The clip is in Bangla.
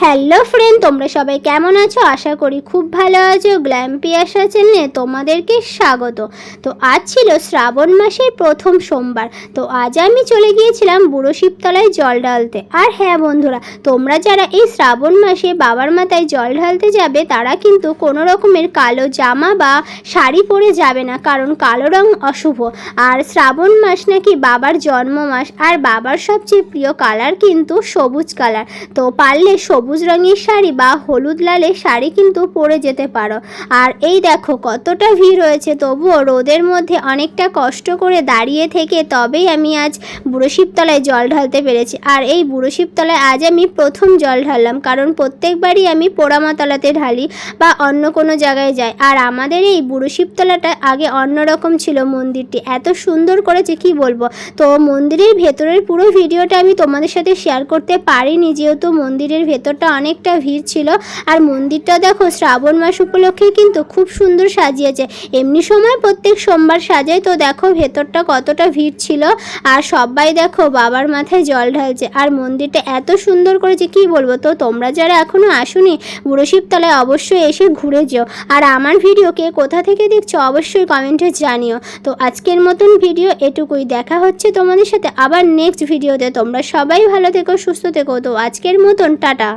হ্যালো ফ্রেন্ড তোমরা সবাই কেমন আছো? আশা করি খুব ভালো আছো। গ্ল্যাম্পিয়াসা চ্যানেলে তোমাদেরকে স্বাগত। তো আজ ছিল শ্রাবণ মাসের প্রথম সোমবার। তো আজ আমি চলে গিয়েছিলাম বুড়ো শিবতলায় জল ঢালতে। আর হ্যাঁ বন্ধুরা, তোমরা যারা এই শ্রাবণ মাসে বাবার মাথায় জল ঢালতে যাবে, তারা কিন্তু কোনো রকমের কালো জামা বা শাড়ি পরে যাবে না, কারণ কালো রং অশুভ। আর শ্রাবণ মাস নাকি বাবার জন্ম মাস আর বাবার সবচেয়ে প্রিয় কালার কিন্তু সবুজ কালার তো পারলে সবুজ রঙের শাড়ি বা হলুদ লালের শাড়ি কিন্তু পরে যেতে পারো। আর এই দেখো, কতটা ভিড় রয়েছে। তবুও রোদের মধ্যে অনেকটা কষ্ট করে দাঁড়িয়ে থেকে তবেই আমি আজ বুড়ো শিবতলায় জল ঢালতে পেরেছি। আর এই বুড়ো শিবতলায় আজ আমি প্রথম জল ঢাললাম, কারণ প্রত্যেকবারই আমি পোড়ামাতলাতে ঢালি বা অন্য কোনো জায়গায় যাই। আর আমাদের এই বুড়ো শিবতলাটা আগে অন্যরকম ছিল মন্দিরটি। এত সুন্দর করেছে, কি বলব? তো মন্দিরের ভেতরের পুরো ভিডিওটা আমি তোমাদের সাথে শেয়ার করতে পারিনি, যেহেতু মন্দিরের ভেতরটা অনেকটা ভিড় ছিল। আর মন্দিরটা দেখো, শ্রাবণ মাস উপলক্ষে কিন্তু খুব সুন্দর সাজিয়েছে। এমনি সময় প্রত্যেক সোমবার সাজায়, তো দেখো ভেতরটা কতটা ভিড় ছিল। আর সবাই দেখো বাবার মাথায় জল ঢালছে। আর মন্দিরটা এত সুন্দর করেছে, কি বলব? তো তোমরা যারা এখনও আসুনি বুড়ো শিবতলায় অবশ্যই এসে ঘুরে যেও। আর আমার ভিডিও কে কোথা থেকে দেখছ, অবশ্যই কমেন্টে জানিও। তো আজকের মতন ভিডিও এটুকুই। দেখা হচ্ছে তোমাদের সাথে আবার নেক্সট ভিডিওতে তোমরা সবাই ভালো থেকো, সুস্থ থেকো। তো আজকের মতন টাটা।